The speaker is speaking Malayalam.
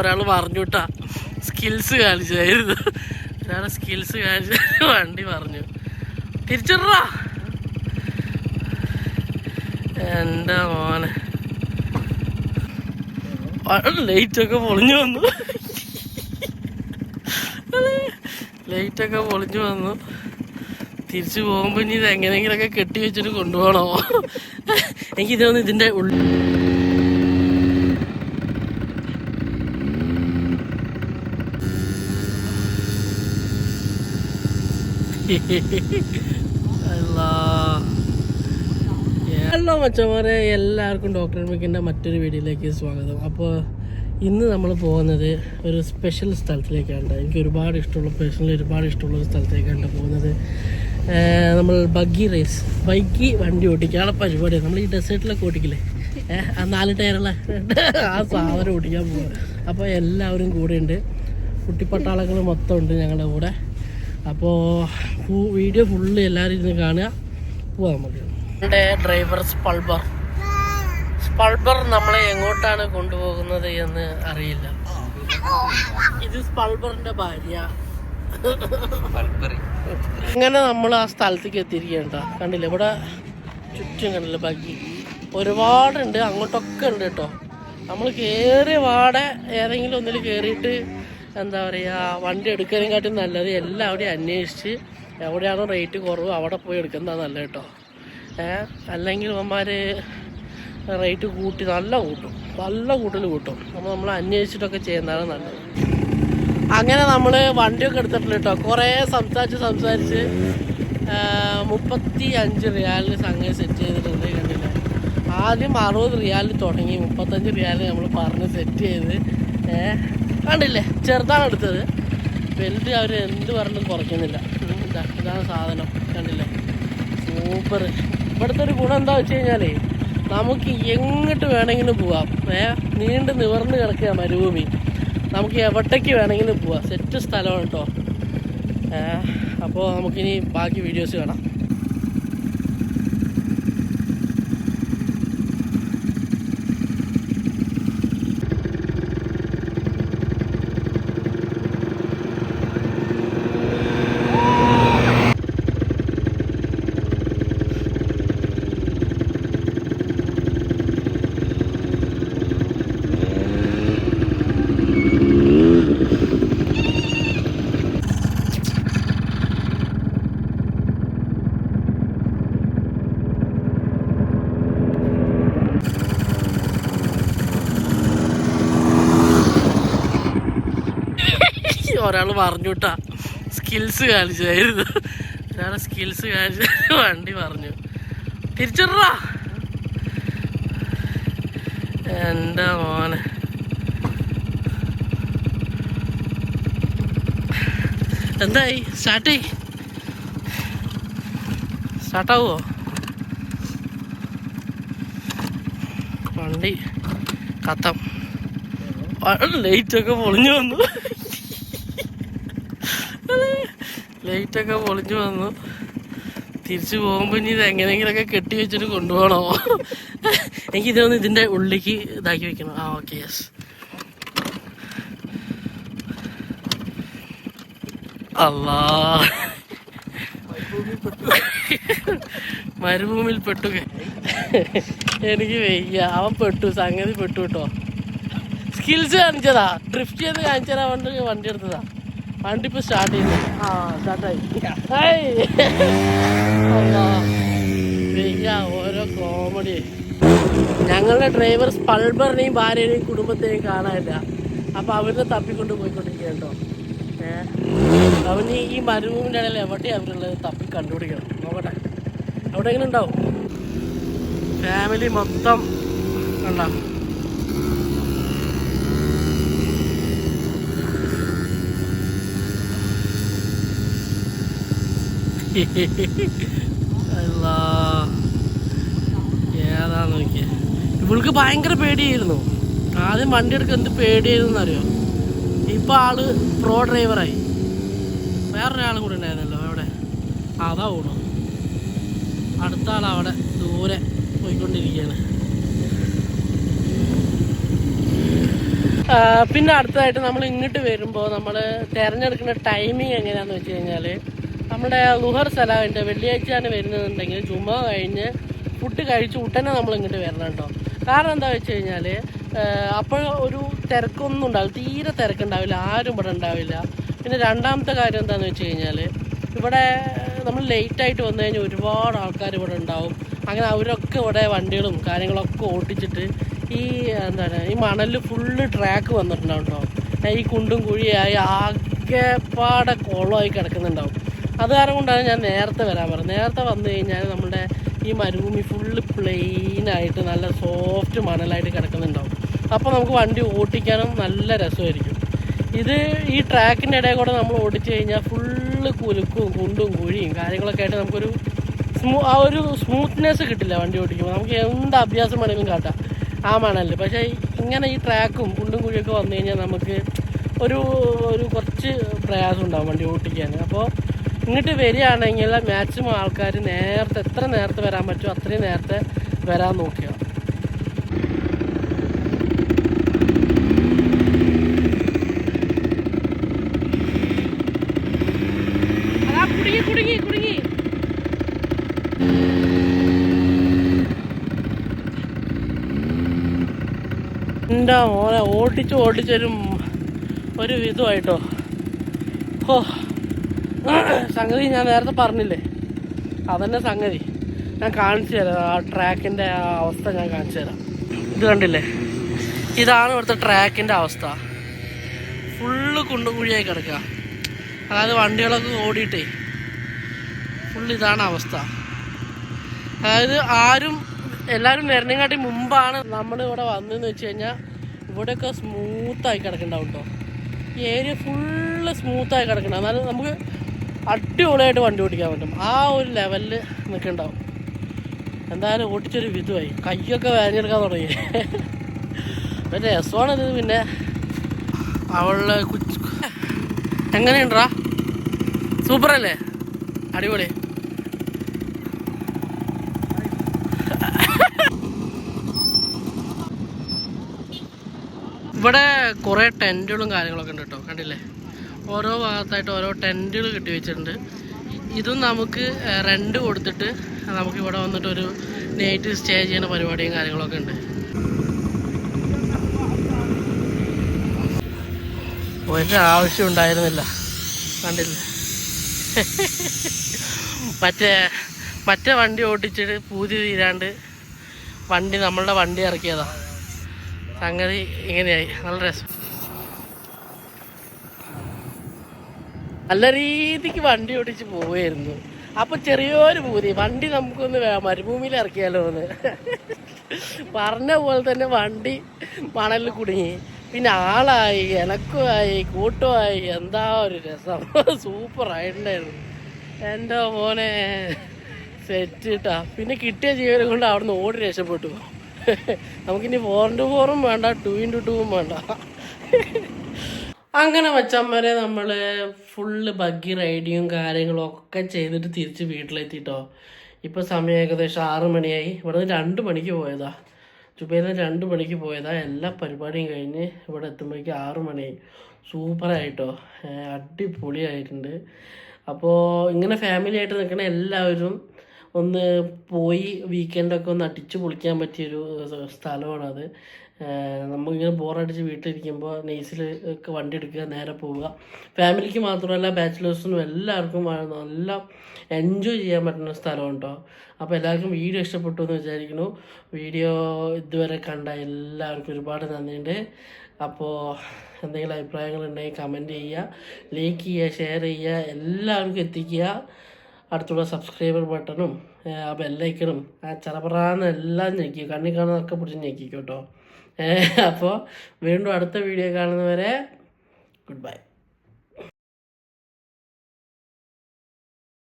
ഒരാൾ പറഞ്ഞു കേട്ടാ സ്കിൽസ് കാണിച്ചായിരുന്നു. ഒരാളെ സ്കിൽസ് കാണിച്ച വണ്ടി പറഞ്ഞു. തിരിച്ചിടാ എന്റെ മോനെ? ലൈറ്റൊക്കെ പൊളിഞ്ഞു വന്നു. ലൈറ്റൊക്കെ പൊളിഞ്ഞു വന്നു. തിരിച്ചു പോകുമ്പോൾ ഇനി ഇത് എങ്ങനെയെങ്കിലൊക്കെ കെട്ടി വെച്ചിട്ട് കൊണ്ടുപോകണോ? എനിക്ക് തോന്നുന്നു ഇതിന്റെ ഉള്ളിൽ ഹലോ മച്ചമാരെ. എല്ലാവർക്കും ഡോക്ടർ മിക്കിന്റെ മറ്റൊരു വീഡിയോയിലേക്ക് സ്വാഗതം. അപ്പോൾ ഇന്ന് നമ്മൾ പോകുന്നത് ഒരു സ്പെഷ്യൽ സ്ഥലത്തിലേക്കാണ്. എനിക്ക് ഒരുപാട് ഇഷ്ടമുള്ള പേഴ്സണലി ഒരുപാട് ഇഷ്ടമുള്ള ഒരു സ്ഥലത്തേക്കാണ് പോകുന്നത്. നമ്മൾ ബഗ്ഗി റേസ് ബൈക്ക് വണ്ടി ഓടിക്കാനുള്ള പരിപാടിയാണ് നമ്മൾ ഈ ഡെസേർട്ടിലൊക്കെ ഓടിക്കില്ലേ? ആ നാല് ടയറുള്ള ആ സാധനം ഓടിക്കാൻ പോകുക അപ്പോൾ എല്ലാവരും കൂടെ ഉണ്ട് കുട്ടിപ്പട്ടാളങ്ങൾ മൊത്തം ഉണ്ട് ഞങ്ങളുടെ കൂടെ. അപ്പോൾ വീഡിയോ ഫുള്ള് എല്ലാവരും ഇരുന്ന് കാണുക. പോവാം നമുക്ക്. ഡ്രൈവർ സ്പൾബർ സ്പൾബർ നമ്മളെ എങ്ങോട്ടാണ് കൊണ്ടുപോകുന്നത് എന്ന് അറിയില്ല. ഇത് സ്പൾബറിന്റെ ഭാര്യ. അങ്ങനെ നമ്മൾ ആ സ്ഥലത്തേക്ക് എത്തിയിരിക്കേണ്ട കണ്ടില്ല? ഇവിടെ ചുറ്റും കണ്ടില്ല? ബാക്കി ഒരുപാടുണ്ട്. അങ്ങോട്ടൊക്കെ ഉണ്ട് കേട്ടോ. നമ്മൾ കയറിയ വാടെ ഏതെങ്കിലും ഒന്നിൽ കയറിയിട്ട് എന്താ പറയുക വണ്ടി എടുക്കുന്നതിനെക്കാട്ടും നല്ലത് എല്ലാവിടെയും അന്വേഷിച്ച് എവിടെയാണോ റേറ്റ് കുറവ് അവിടെ പോയി എടുക്കുന്നതാ നല്ലത് കേട്ടോ ഏഹ് അല്ലെങ്കിൽ അവന്മാർ റേറ്റ് കൂട്ടി നല്ല കൂട്ടും. നല്ല കൂട്ടൽ കൂട്ടും. അപ്പോൾ നമ്മൾ അന്വേഷിച്ചിട്ടൊക്കെ ചെയ്യുന്നതാണ് നല്ലത്. അങ്ങനെ നമ്മൾ വണ്ടിയൊക്കെ എടുത്തിട്ടില്ല കേട്ടോ കുറേ സംസാരിച്ച് സംസാരിച്ച് മുപ്പത്തി അഞ്ച് റിയാലിന് സംഗതി സെറ്റ് ചെയ്തിട്ടുണ്ട് കണ്ടില്ല ആദ്യം അറുപത് റിയാലിൽ തുടങ്ങി. മുപ്പത്തഞ്ച് റിയാലിൽ നമ്മൾ പറഞ്ഞ് സെറ്റ് ചെയ്ത് കണ്ടില്ലേ? ചെറുതാണ് എടുത്തത്. വലുത് അവർ എന്ത് പറഞ്ഞും കുറയ്ക്കുന്നില്ല. ഇതാണ് സാധനം. കണ്ടില്ലേ? സൂപ്പർ ഇവിടുത്തെ ഒരു ഗുണം എന്താ വെച്ച് കഴിഞ്ഞാലേ നമുക്ക് എങ്ങോട്ട് വേണമെങ്കിലും പോവാം. ഏ നീണ്ട് നിവർന്ന് കിടക്കുക മരുഭൂമി. നമുക്ക് എവിടേക്ക് വേണമെങ്കിലും പോവാം. സെറ്റ് സ്ഥലമാണ് കേട്ടോ അപ്പോൾ നമുക്കിനി ബാക്കി വീഡിയോസ് കാണാം. ഒരാൾ പറഞ്ഞു കേട്ടാ സ്കിൽസ് കാണിച്ചായിരുന്നു. ഒരാളെ സ്കിൽസ് കാണിച്ച വണ്ടി പറഞ്ഞു. തിരിച്ചിടാ എന്റെ മോനെ? എന്തായി? സ്റ്റാർട്ട് ചെയ് സ്റ്റാർട്ടാവോ വണ്ടി കത്തം. ലൈറ്റൊക്കെ പൊളിഞ്ഞു വന്നു. ലൈറ്റൊക്കെ പൊളിഞ്ഞു വന്നു. തിരിച്ചു പോകുമ്പോൾ ഇനി ഇത് എങ്ങനെയെങ്കിലൊക്കെ കെട്ടി വെച്ചിട്ട് കൊണ്ടുപോകണോ? എനിക്ക് ഇതൊന്ന് ഇതിന്റെ ഉള്ളിലേക്ക് ഇതാക്കി വെക്കണം. ആ ഓക്കെ യെസ് അല്ലാ മരുഭൂമിയിൽ പെട്ടു. എനിക്ക് വയ്യ. അവൻ പെട്ടു. സംഗതി പെട്ടു കേട്ടോ. സ്കിൽസ് കാണിച്ചതാ. ഡ്രിഫ്റ്റ് ചെയ്ത് കാണിച്ചതാ. വണ്ടി വണ്ടി എടുത്തതാ. വണ്ടി ഇപ്പൊ സ്റ്റാർട്ട് ചെയ്യുന്നു ആ സ്റ്റാർട്ടായി ഓരോ കോമഡി ഞങ്ങളുടെ ഡ്രൈവർ സ്പൾബറിനെയും ഭാര്യനെയും കുടുംബത്തെയും കാണാനില്ല. അപ്പൊ അവരിനെ തപ്പിക്കൊണ്ട് പോയിക്കൊണ്ടിരിക്കുക കേട്ടോ. ഏഹ് അവന് ഈ മരുഭൂമിന്റെ ഇടയിൽ എവിടെയാണ് അവരുള്ളത് തപ്പി കണ്ടുപിടിക്കണം. നോക്കട്ടെ. അവിടെ എങ്ങനെ ഉണ്ടാവും? ഫാമിലി മൊത്തം കണ്ട. അല്ലാ. നോക്കിയ ഇവൾക്ക് ഭയങ്കര പേടിയായിരുന്നു. ആദ്യം വണ്ടി എടുക്കാൻ എന്ത് പേടിയായിരുന്നു അറിയോ ഇപ്പൊ ആൾ പ്രോ ഡ്രൈവറായി വേറൊരാളും കൂടെ ഉണ്ടായിരുന്നല്ലോ അവിടെ. അതാ പോണു അടുത്ത ആൾ അവിടെ ദൂരെ പോയിക്കൊണ്ടിരിക്കുകയാണ്. പിന്നെ അടുത്തതായിട്ട് നമ്മൾ ഇങ്ങോട്ട് വരുമ്പോൾ നമ്മൾ തിരഞ്ഞെടുക്കുന്ന ടൈമിങ് എങ്ങനെയാണെന്ന് വെച്ച് കഴിഞ്ഞാൽ നമ്മുടെ ലുഹർ സലാമിന്റെ വെള്ളിയാഴ്ചയാണ് വരുന്നതെന്നുണ്ടെങ്കിൽ ചുമ കഴിഞ്ഞ് ഫുഡ് കഴിച്ച് ഉടനെ നമ്മൾ ഇങ്ങോട്ട് വരണം കേട്ടോ. കാരണം എന്താ വെച്ച് കഴിഞ്ഞാൽ അപ്പോൾ ഒരു തിരക്കൊന്നും ഉണ്ടാവില്ല തീരെ തിരക്കുണ്ടാവില്ല ആരും ഇവിടെ ഉണ്ടാവില്ല. പിന്നെ രണ്ടാമത്തെ കാര്യം എന്താണെന്ന് വെച്ച് കഴിഞ്ഞാൽ ഇവിടെ നമ്മൾ ലേറ്റായിട്ട് വന്നു കഴിഞ്ഞാൽ ഒരുപാട് ആൾക്കാർ ഇവിടെ ഉണ്ടാവും. അങ്ങനെ അവരൊക്കെ ഇവിടെ വണ്ടികളും കാര്യങ്ങളൊക്കെ ഓടിച്ചിട്ട് ഈ എന്താണ് ഈ മണലിൽ ഫുള്ള് ട്രാക്ക് വന്നിട്ടുണ്ടാവും കേട്ടോ. ഈ കുണ്ടും കുഴിയായി ആകെപ്പാടെ കുളമായി കിടക്കുന്നുണ്ടാവും. അത് കാരണം കൊണ്ടാണ് ഞാൻ നേരത്തെ വരാൻ പറഞ്ഞത്. നേരത്തെ വന്നു കഴിഞ്ഞാൽ നമ്മുടെ ഈ മരുഭൂമി ഫുള്ള് പ്ലെയിനായിട്ട് നല്ല സോഫ്റ്റ് മണലായിട്ട് കിടക്കുന്നുണ്ടാവും. അപ്പോൾ നമുക്ക് വണ്ടി ഓട്ടിക്കാനും നല്ല രസമായിരിക്കും. ഇത് ഈ ട്രാക്കിന്റെ ഇടയിൽ കൂടെ നമ്മൾ ഓടിച്ചു കഴിഞ്ഞാൽ ഫുള്ള് കുലുക്കും കുണ്ടും കുഴിയും കാര്യങ്ങളൊക്കെ ആയിട്ട് നമുക്കൊരു സ്മൂ ആ ഒരു സ്മൂത്ത്നെസ് കിട്ടില്ല വണ്ടി ഓടിക്കുമ്പോൾ. നമുക്ക് എന്ത് അഭ്യാസം വേണമെങ്കിലും കാട്ടാം. ആ മണലിൽ പക്ഷേ ഇങ്ങനെ ഈ ട്രാക്കും കുണ്ടും കുഴിയൊക്കെ വന്നു കഴിഞ്ഞാൽ നമുക്ക് ഒരു ഒരു കുറച്ച് പ്രയാസം ഉണ്ടാവും വണ്ടി ഓടിക്കാൻ അപ്പോൾ ഇങ്ങോട്ട് വരികയാണെങ്കിൽ മാക്സിമം ആൾക്കാർ നേരത്തെ എത്ര നേരത്തെ വരാൻ പറ്റുമോ അത്രയും നേരത്തെ വരാൻ നോക്കുക കുടുങ്ങി എന്റെ മോനെ ഓടിച്ച് ഓടിച്ചൊരു ഒരു വിധമായിട്ടോ ഓ സംഗതി ഞാൻ നേരത്തെ പറഞ്ഞില്ലേ? അതന്നെ സംഗതി. ഞാൻ കാണിച്ചു തരാം. ആ ട്രാക്കിന്റെ ആ അവസ്ഥ ഞാൻ കാണിച്ചു തരാം. ഇത് കണ്ടില്ലേ? ഇതാണ് ഇവിടുത്തെ ട്രാക്കിന്റെ അവസ്ഥ. ഫുള്ള് കുണ്ടും കുഴിയായി കിടക്കുക. അതായത് വണ്ടികളൊക്കെ ഓടിയിട്ടേ. ഫുള്ള് ഇതാണ് അവസ്ഥ. അതായത് ആരും എല്ലാവരും വരുന്നതിനെക്കാട്ടി മുമ്പാണ് നമ്മൾ ഇവിടെ വന്നതെന്ന് വെച്ച് കഴിഞ്ഞാൽ ഇവിടെയൊക്കെ സ്മൂത്തായി കിടക്കണ്ടാവും കേട്ടോ ഈ ഏരിയ ഫുള്ള് സ്മൂത്തായി കിടക്കണം എന്നാലും നമുക്ക് അടിപൊളിയായിട്ട് വണ്ടി ഓടിക്കാൻ പറ്റും. ആ ഒരു ലെവലിൽ നിൽക്കുന്നുണ്ടാവും എന്തായാലും ഓടിച്ചൊരു വിധമായി കയ്യൊക്കെ വേദനയെടുക്കാൻ തുടങ്ങി. ഒരു രസമാണിത് പിന്നെ അവളുടെ കുച്ച് എങ്ങനെയുണ്ടാ സൂപ്പറല്ലേ? അടിപൊളി. ഇവിടെ കുറേ ടെന്റുകളും കാര്യങ്ങളൊക്കെ ഉണ്ട് കേട്ടോ. കണ്ടില്ലേ? ഓരോ ഭാഗത്തായിട്ട് ഓരോ ടെന്റുകൾ കെട്ടി വെച്ചിട്ടുണ്ട്. ഇതും നമുക്ക് റെന്റ് കൊടുത്തിട്ട് നമുക്ക് ഇവിടെ വന്നിട്ട് ഒരു നൈറ്റ് സ്റ്റേ ചെയ്യുന്ന പരിപാടിയും കാര്യങ്ങളൊക്കെ ഉണ്ട്. ഒരാവശ്യം ഉണ്ടായിരുന്നില്ല. കണ്ടില്ല. മറ്റേ മറ്റേ വണ്ടി ഓടിച്ചിട്ട് പൂതി തീരാണ്ട് വണ്ടി നമ്മളുടെ വണ്ടി ഇറക്കിയതാണ് സംഗതി ഇങ്ങനെയായി. നല്ല രസം. നല്ല രീതിക്ക് വണ്ടി ഓടിച്ച് പോവായിരുന്നു അപ്പൊ ചെറിയൊരു പൂതി. വണ്ടി നമുക്കൊന്ന് മരുഭൂമിയിൽ ഇറക്കിയാലോ എന്ന്. പറഞ്ഞ പോലെ തന്നെ വണ്ടി മണലിൽ കുടുങ്ങി. പിന്നെ ആളായി എനക്കുമായി കൂട്ടുമായി എന്താ ഒരു രസം. സൂപ്പർ ആയിട്ടുണ്ടായിരുന്നു. എന്റെ മോനെ സെറ്റ് കിട്ടാ പിന്നെ കിട്ടിയ ജീവനം കൊണ്ട് അവിടുന്ന് ഓടി രക്ഷപ്പെട്ടു. നമുക്കിനി ഫോർ ഇന്റു ഫോറും വേണ്ട ടു ഇന്റു ടൂവും വേണ്ട. അങ്ങനെ വച്ചമ്മരെ നമ്മൾ ഫുള്ള് ബഗ്ഗി റൈഡിയും കാര്യങ്ങളും ഒക്കെ ചെയ്തിട്ട് തിരിച്ച് വീട്ടിലെത്തിട്ടോ. ഇപ്പോൾ സമയം ഏകദേശം ആറ് മണിയായി. ഇവിടെ നിന്ന് രണ്ട് മണിക്ക് പോയതാ. ചുബൈയിൽ നിന്ന് രണ്ട് മണിക്ക് പോയതാ. എല്ലാ പരിപാടിയും കഴിഞ്ഞ് ഇവിടെ എത്തുമ്പോഴേക്കും ആറ് മണിയായി. സൂപ്പറായിട്ടോ അടിപൊളിയായിട്ടുണ്ട്. അപ്പോൾ ഇങ്ങനെ ഫാമിലി ആയിട്ട് നിൽക്കണ എല്ലാവരും ഒന്ന് പോയി വീക്കെൻഡൊക്കെ ഒന്ന് അടിച്ചു പൊളിക്കാൻ പറ്റിയൊരു സ്ഥലമാണത്. നമ്മളിങ്ങനെ ബോറടിച്ച് വീട്ടിലിരിക്കുമ്പോൾ നെയ്സിൽ ഒക്കെ വണ്ടി എടുക്കുക നേരെ പോവുക. ഫാമിലിക്ക് മാത്രമല്ല ബാച്ചിലേഴ്സിനും എല്ലാവർക്കും നല്ല എൻജോയ് ചെയ്യാൻ പറ്റുന്ന സ്ഥലം കേട്ടോ അപ്പോൾ എല്ലാവർക്കും വീഡിയോ ഇഷ്ടപ്പെട്ടു എന്ന് വിചാരിക്കുന്നു. വീഡിയോ ഇതുവരെ കണ്ട എല്ലാവർക്കും ഒരുപാട് നന്ദിയുണ്ട്. അപ്പോൾ എന്തെങ്കിലും അഭിപ്രായങ്ങൾ അഭിപ്രായങ്ങളുണ്ടെങ്കിൽ കമന്റ് ചെയ്യുക ലൈക്ക് ചെയ്യുക ഷെയർ ചെയ്യുക എല്ലാവർക്കും എത്തിക്കുക. അടുത്തുള്ള സബ്സ്ക്രൈബർ ബട്ടണും ആ ബെല്ലൈക്കണും ആ ചറപറാന്ന് എല്ലാം ഞെക്കി കണ്ണി കാണുന്നതൊക്കെ പിടിച്ച് ഞെക്കിക്കോട്ടോ അപ്പോൾ വീണ്ടും അടുത്ത വീഡിയോ കാണുന്നവരെ ഗുഡ് ബൈ.